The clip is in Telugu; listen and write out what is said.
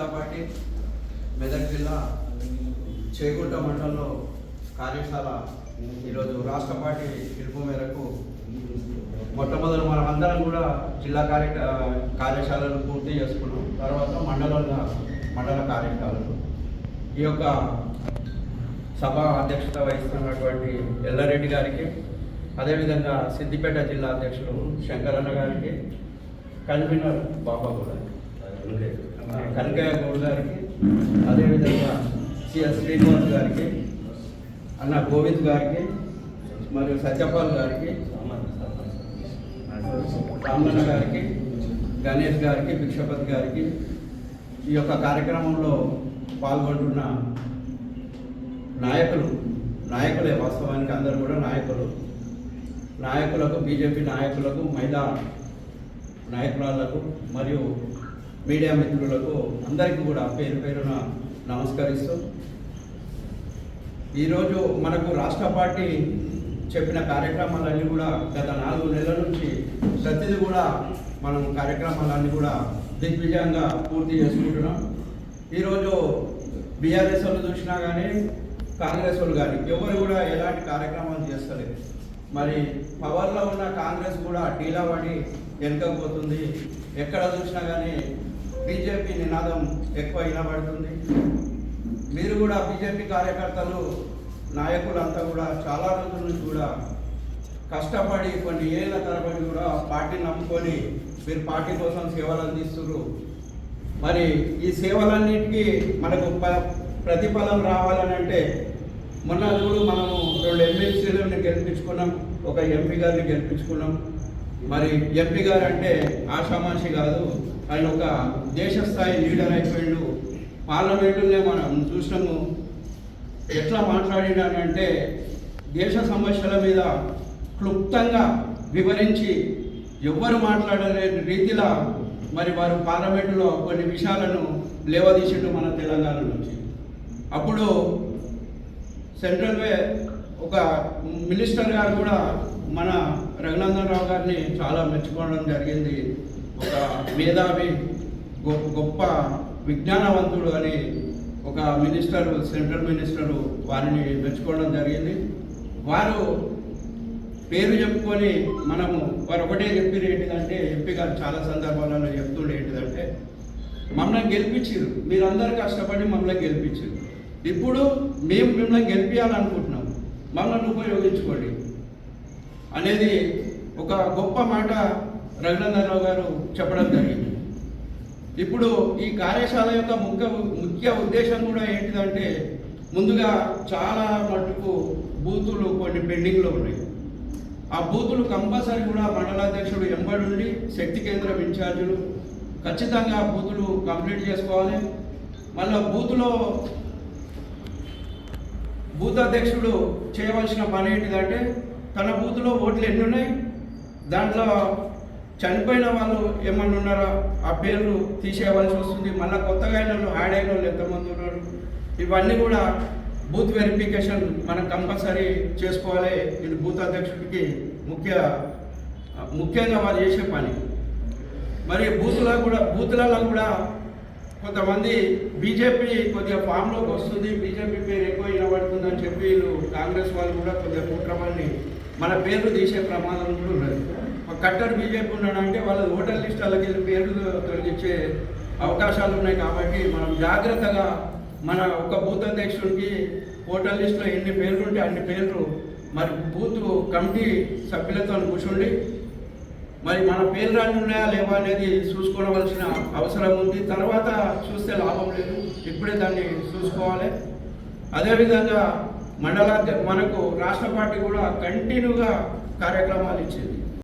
జనతా పార్టీ మెదక్ జిల్లా చేగుంట మండలంలో కార్యశాల ఈరోజు రాష్ట్ర పార్టీ పిలుపు మేరకు మొట్టమొదటి మనం అందరం కూడా జిల్లా కార్య కార్యశాలను పూర్తి చేసుకున్నాం. తర్వాత మండలంగా మండల కార్యశాలలు ఈ యొక్క సభ అధ్యక్షత వహిస్తున్నటువంటి ఎల్లారెడ్డి గారికి అదేవిధంగా సిద్దిపేట జిల్లా అధ్యక్షులు శంకరన్న గారికి కన్వీనర్ బాబా కూడా కనకయ్య గౌడ్ గారికి అదేవిధంగా సిఎస్ శ్రీనివాస్ గారికి అన్న గోవింద్ గారికి మరియు సత్యపాల్ గారికి రామన్న గారికి గణేష్ గారికి భిక్షపతి గారికి ఈ యొక్క కార్యక్రమంలో పాల్గొంటున్న నాయకులు నాయకులే వాస్తవానికి అందరూ కూడా నాయకులు. నాయకులకు బీజేపీ నాయకులకు మహిళా నాయకురాళ్ళకు మరియు మీడియా మిత్రులకు అందరికీ కూడా పేరు పేరున నమస్కరిస్తూ ఈరోజు మనకు రాష్ట్ర పార్టీ చెప్పిన కార్యక్రమాలన్నీ కూడా గత నాలుగు నెలల నుంచి ప్రతిదీ కూడా మనం కార్యక్రమాలన్నీ కూడా దిగ్విజయంగా పూర్తి చేసుకుంటున్నాం. ఈరోజు బీఆర్ఎస్ వాళ్ళు చూసినా కానీ కాంగ్రెస్ వాళ్ళు కానీ ఎవరు కూడా ఎలాంటి కార్యక్రమాలు చేస్తలేదు. మరి పవర్లో ఉన్న కాంగ్రెస్ కూడా డీలా పడి వెనుకపోతుంది ఎక్కడ చూసినా కానీ బీజేపీ నినాదం ఎక్కువ వినబడుతుంది. మీరు కూడా బీజేపీ కార్యకర్తలు నాయకులంతా కూడా చాలా రోజుల నుంచి కూడా కష్టపడి కొన్ని ఏళ్ళ తరబడి కూడా పార్టీ నమ్ముకొని మీరు పార్టీ కోసం సేవలు అందిస్తున్నారు. మరి ఈ సేవలన్నిటికీ మనకు ప- ప్రతిఫలం రావాలని అంటే మొన్న చూడు మనము రెండు ఎమ్మెల్సీలను గెలిపించుకున్నాం. ఒక ఎంపీ గారిని గెలిపించుకున్నాం. మరి ఎంపీ గారు అంటే ఆషామాషి కాదు ఆయన ఒక దేశ స్థాయి లీడర్ అయిపోయిండు. పార్లమెంటునే మనం చూసినాము. ఎట్లా మాట్లాడినానంటే దేశ సమస్యల మీద క్లుప్తంగా వివరించి ఎవ్వరు మాట్లాడలేని రీతిలో మరి వారు పార్లమెంటులో కొన్ని విషయాలను లేవదీసిండు మన తెలంగాణ నుంచి. అప్పుడు సెంట్రల్ వే ఒక మినిస్టర్ గారు కూడా మన రఘునందన్ రావు గారిని చాలా మెచ్చుకోవడం జరిగింది. ఒక మేధావి గొప్ప గొప్ప విజ్ఞానవంతుడు అని ఒక మినిస్టర్ సెంట్రల్ మినిస్టరు వారిని మెచ్చుకోవడం జరిగింది. వారు పేరు చెప్పుకొని మనము వారు ఒకటే చెప్పారు ఏంటిదంటే ఎంపీ గారు చాలా సందర్భాలలో చెప్తుండే ఏంటిదంటే మమ్మల్ని గెలిపించారు మీరందరూ కష్టపడి మమ్మల్ని గెలిపించారు ఇప్పుడు మేము మిమ్మల్ని గెలిపించాలనుకుంటున్నాం మమ్మల్ని ఉపయోగించుకోండి. అనేది ఒక గొప్ప మాట రఘునందనరావు గారు చెప్పడం జరిగింది. ఇప్పుడు ఈ కార్యశాల యొక్క ముఖ్య ముఖ్య ఉద్దేశం కూడా ఏంటిదంటే ముందుగా చాలా మటుకు బూతులు కొన్ని పెండింగ్లో ఉన్నాయి. ఆ బూతులు కంపల్సరీ కూడా మండలాధ్యక్షుడు ఎంబడుండి శక్తి కేంద్రం ఇన్ఛార్జీలు ఖచ్చితంగా బూతులు కంప్లీట్ చేసుకోవాలి. మళ్ళీ బూతులో బూత్ అధ్యక్షుడు చేయవలసిన పని ఏంటిదంటే తన బూత్లో ఓట్లు ఎన్ని ఉన్నాయి దాంట్లో చనిపోయిన వాళ్ళు ఏమన్నా ఉన్నారా? ఆ పేర్లు తీసేయవలసి వస్తుంది. మళ్ళీ కొత్తగా అయిన వాళ్ళు యాడ్ అయిన వాళ్ళు ఎంతమంది ఉన్నారు? ఇవన్నీ కూడా బూత్ వెరిఫికేషన్ మనం కంపల్సరీ చేసుకోవాలి. ఇది బూత్ అధ్యక్షుడికి ముఖ్య ముఖ్యంగా వారు చేసే పని. మరి బూత్లో కూడా బూతులలో కూడా కొంతమంది బీజేపీ కొద్దిగా ఫామ్లోకి వస్తుంది బీజేపీ పేరు ఎక్కువ వినబడుతుందని చెప్పి వీళ్ళు కాంగ్రెస్ వాళ్ళు కూడా కొద్దిగా కుట్రమల్ని మన పేర్లు తీసే ప్రమాదం కూడా ఉన్నది. ఒక కట్టర్ బీజేపీ ఉన్నాడంటే వాళ్ళ ఓటర్ లిస్ట్ వెళ్ళి పేర్లు తొలగించే అవకాశాలు ఉన్నాయి కాబట్టి మనం జాగ్రత్తగా మన ఒక బూత్ అధ్యక్షుడికి ఓటర్ లిస్టులో ఎన్ని పేర్లు ఉంటే అన్ని పేర్లు మరి బూత్ కమిటీ సభ్యులతో కూర్చోండి మరి మన పేరు రాని ఉన్నాయా లేవా అనేది చూసుకోవలసిన అవసరం ఉంది. తర్వాత చూస్తే లాభం లేదు. ఇప్పుడే దాన్ని చూసుకోవాలి. అదేవిధంగా మండల మనకు రాష్ట్ర పార్టీ కూడా కంటిన్యూగా కార్యక్రమాలు ఇచ్చింది.